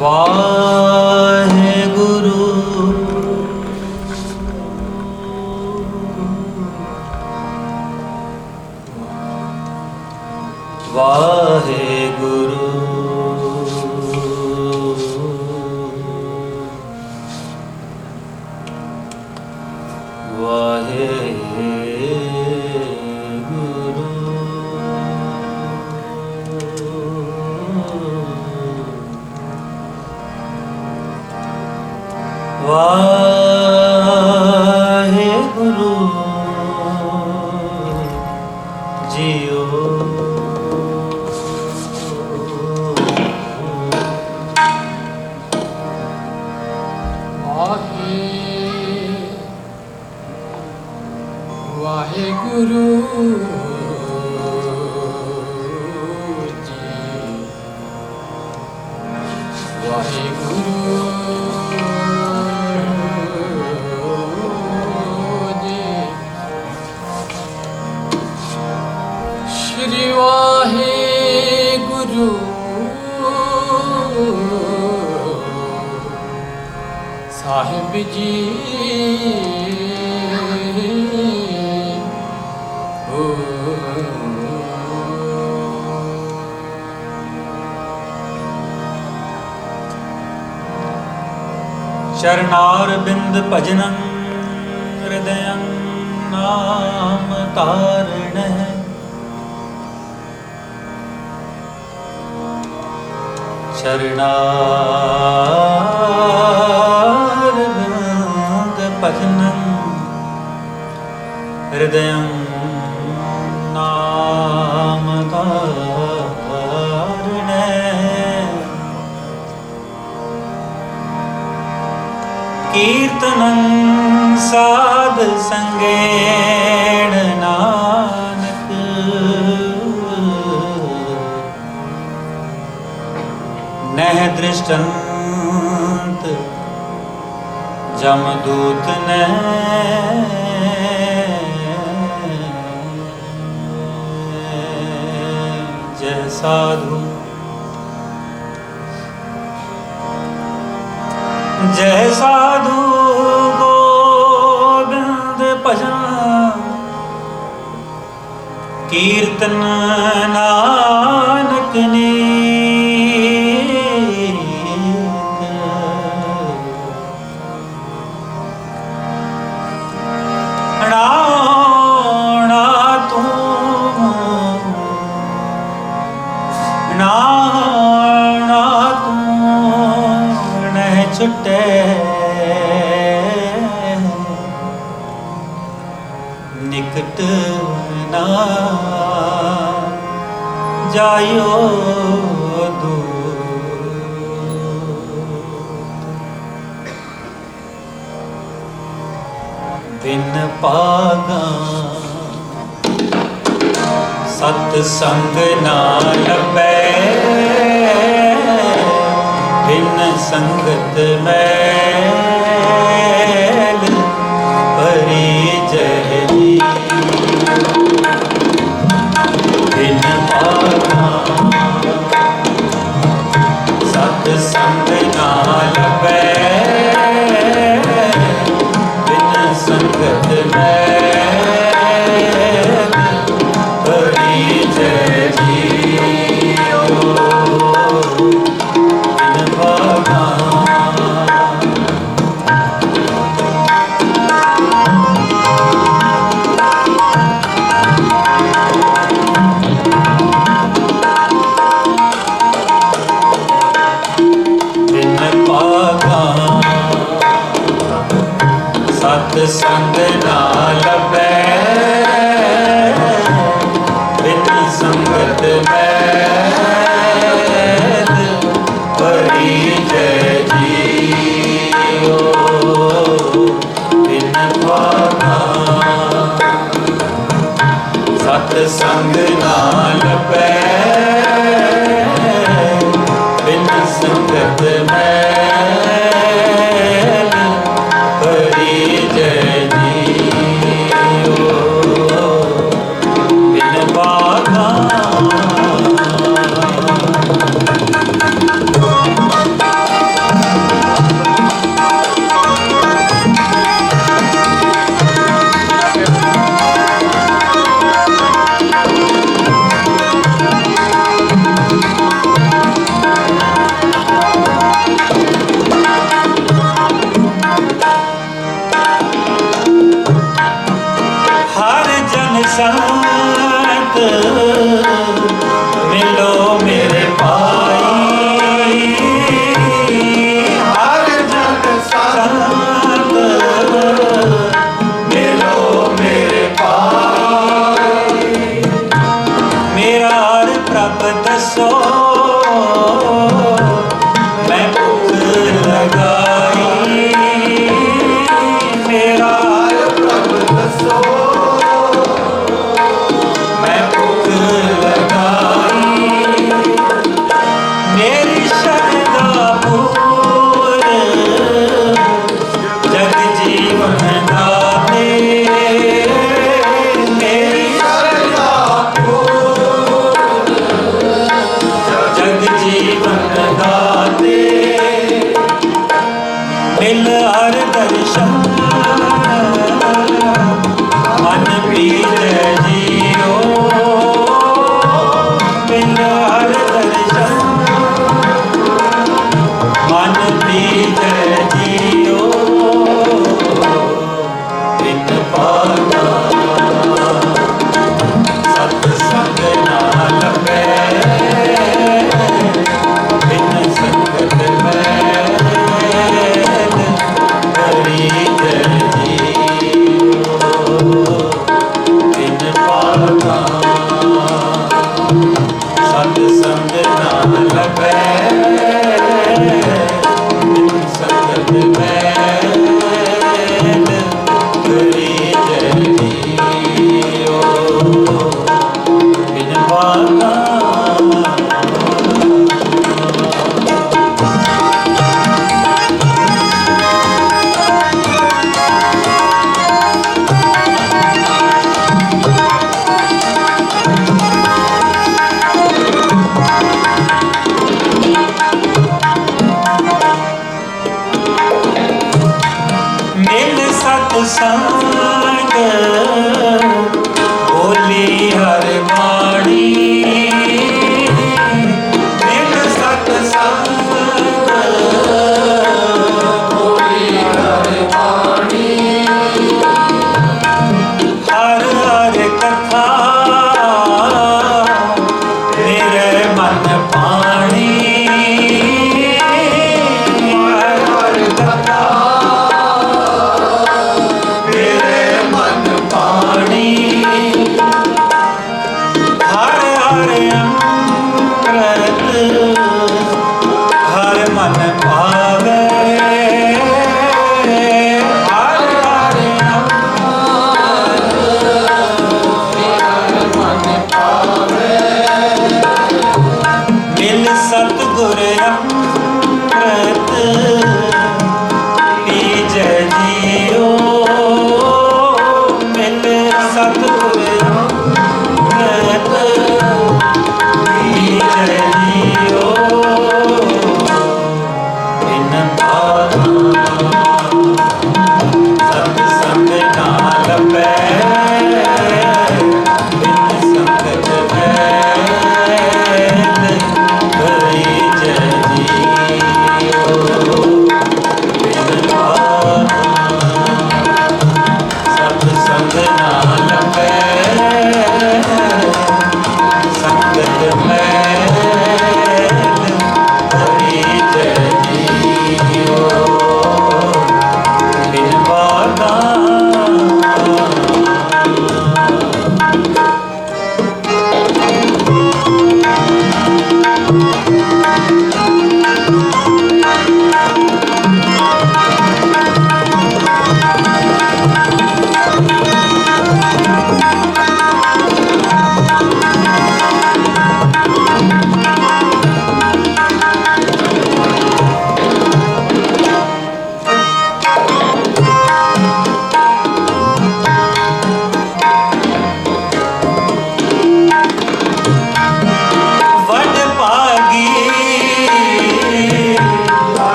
王 ਚਰਨਾਰ ਬਿੰਦ ਭਜਨੰ ਹਿਰਦਯੰ ਨਾਮ ਤਾਰਣ। ਚਰਨਾਰ ਬਿੰਦ ਭਜਨੰ ਹਿਰਦਯੰ ਕੀਰਤਨੰ ਸਾਧ ਸੰਗੇਣ ਨਾਨਕ। ਨਹਿ ਦ੍ਰਿਸ਼ਟੰਤ ਜਮ ਦੂਤ ਨੇ ਜੈ ਸਾਧੂ ਜੈ ਸਾਧੂ ਗੋਬਿੰਦ ਭਜਨ ਕੀਰਤਨ ਨਾ। ਜਾਇਓ ਦੂਰ। ਬਿਨ ਪਾਗਾ। ਸਤ ਸੰਗ ਨਾ ਲੱਭੈ ਬਿਨ ਸੰਗਤ ਮੈਲ ਸਤ ਸੰਗ ਨਾ Oh. ਸੰਗ ਬੋਲੀ ਹਰ ਬਾਣੀ।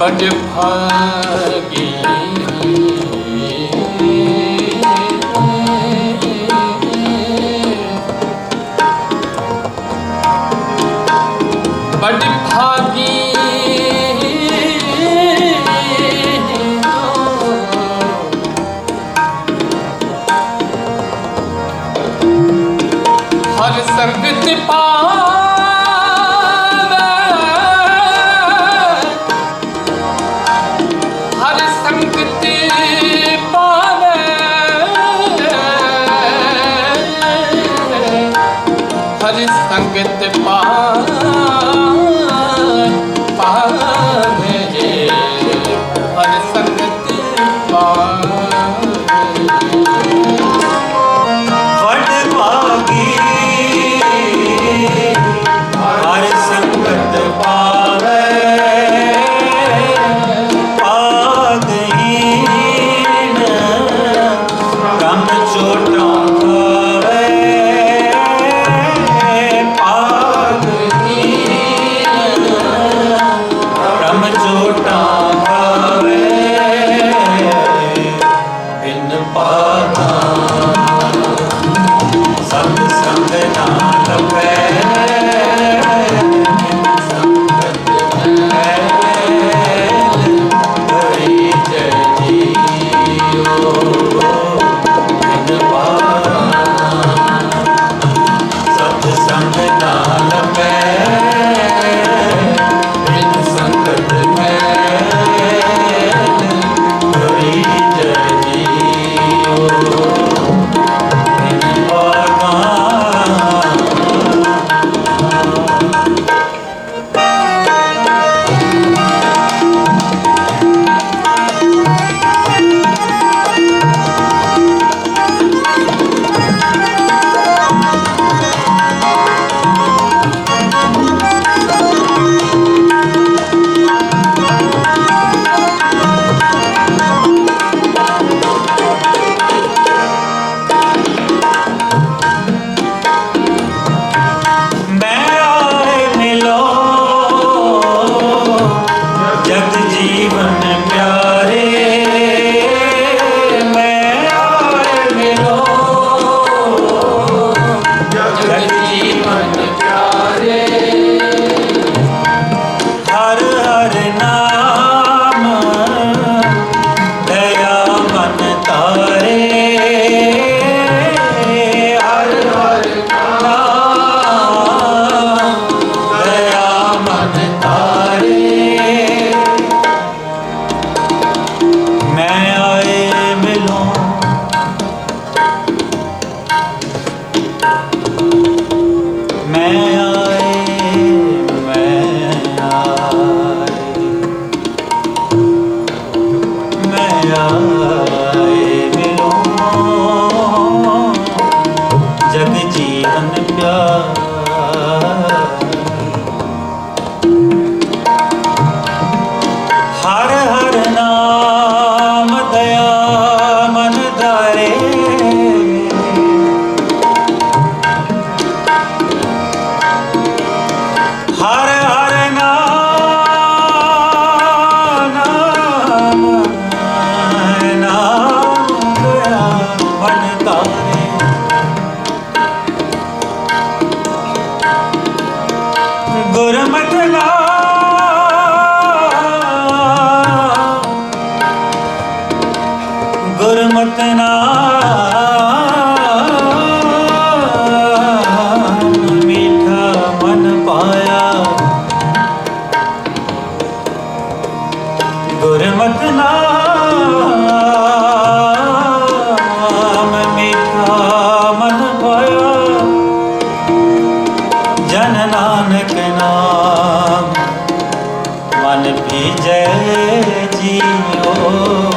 बट भागी ਸੰਗਤ ਪਾਵੇ ਨਾਨਕ ਨਾਮ। ਮਨ ਭੀਜੈ ਜੀਓ।